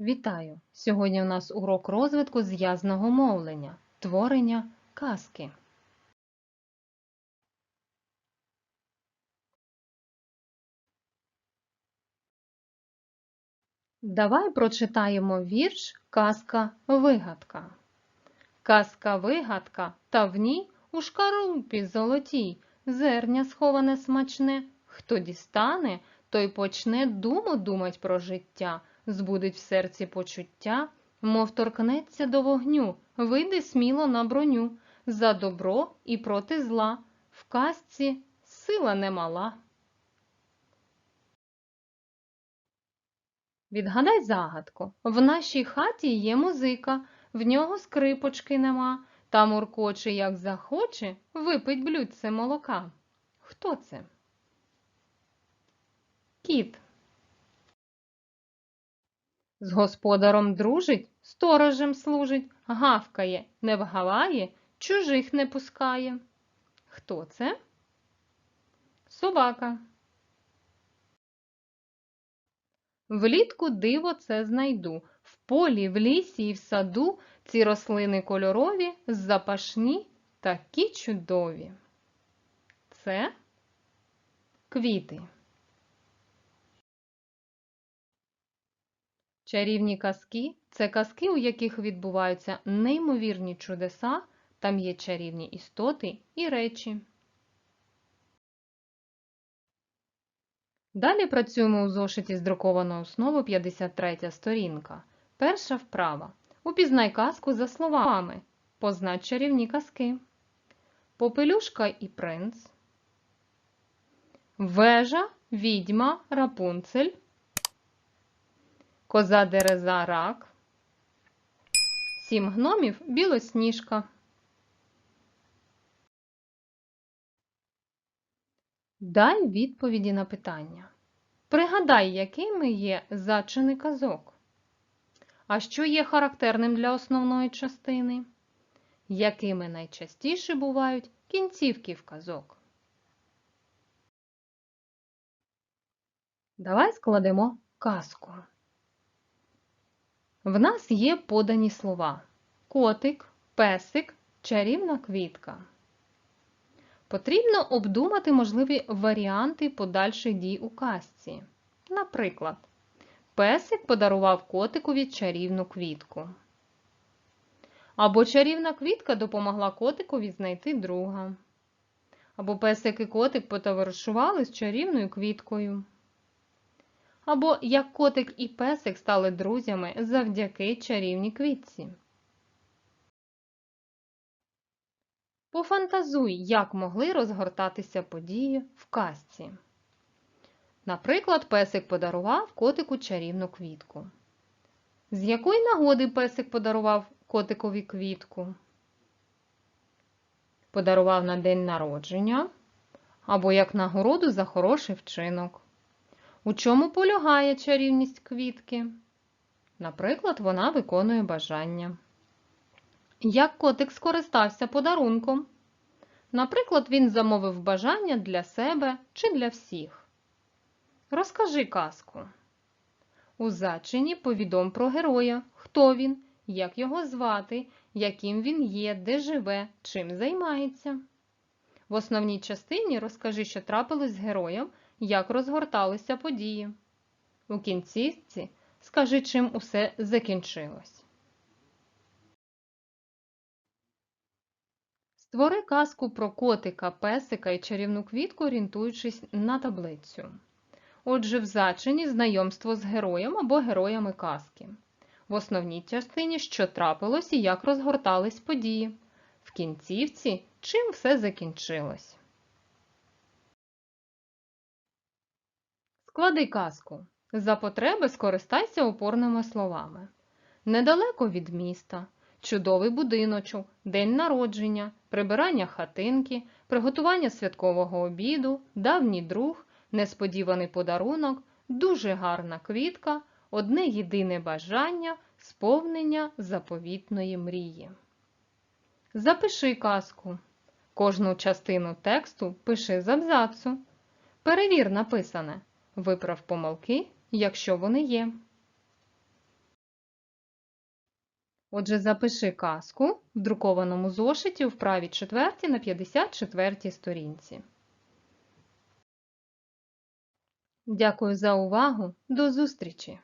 Вітаю! Сьогодні у нас урок розвитку зв'язного мовлення, творення казки. Давай прочитаємо вірш Казка-вигадка. Казка-вигадка, та в ній у шкарупі золотій зерня сховане смачне. Хто дістане, той почне думу думать про життя, збудить в серці почуття, мов торкнеться до вогню, вийде сміло на броню, за добро і проти зла, в казці сила немала. Відгадай загадку. В нашій хаті є музика, в нього скрипочки нема, та муркоче, як захоче, випить блюдце молока. Хто це? Кіт. З господаром дружить, сторожем служить, гавкає, не вгаває, чужих не пускає. Хто це? Собака. Влітку диво це знайду. В полі, в лісі і в саду ці рослини кольорові, запашні, такі чудові. Це квіти. Чарівні казки це казки, у яких відбуваються неймовірні чудеса, там є чарівні істоти і речі. Далі працюємо у зошиті з друкованою основою 53 сторінка. Перша вправа. Упізнай казку за словами. Познач чарівні казки. Попелюшка і принц. Вежа, відьма, рапунцель. Коза дереза рак. Сім гномів білосніжка. Дай відповіді на питання. Пригадай, якими є зачини казок. А що є характерним для основної частини? Якими найчастіше бувають кінцівки в казок? Давай складемо казку. В нас є подані слова котик, песик, чарівна квітка. Потрібно обдумати можливі варіанти подальших дій у казці. Наприклад, песик подарував котикові чарівну квітку. Або чарівна квітка допомогла котикові знайти друга. Або песик і котик потоваришували з чарівною квіткою. Або як котик і песик стали друзями завдяки чарівній квітці. Пофантазуй, як могли розгортатися події в казці. Наприклад, песик подарував котику чарівну квітку. З якої нагоди песик подарував котикові квітку? Подарував на день народження або як нагороду за хороший вчинок. У чому полягає чарівність квітки? Наприклад, вона виконує бажання. Як котик скористався подарунком? Наприклад, він замовив бажання для себе чи для всіх. Розкажи казку. У зачині повідом про героя, хто він, як його звати, яким він є, де живе, чим займається. В основній частині розкажи, що трапилось з героєм, як розгорталися події. У кінцівці скажи, чим усе закінчилось. Створи казку про котика, песика і чарівну квітку, орієнтуючись на таблицю. Отже, в зачині знайомство з героєм або героями казки. В основній частині, що трапилось і як розгортались події. В кінцівці, чим все закінчилось. Склади казку. За потреби скористайся опорними словами. Недалеко від міста. Чудовий будиночок, день народження, прибирання хатинки, приготування святкового обіду, давній друг, несподіваний подарунок, дуже гарна квітка, одне єдине бажання, сповнення заповітної мрії. Запиши казку. Кожну частину тексту пиши з абзацу. Перевір написане. Виправ помилки, якщо вони є. Отже, запиши казку в друкованому зошиті в правій 4 на 54 сторінці. Дякую за увагу. До зустрічі!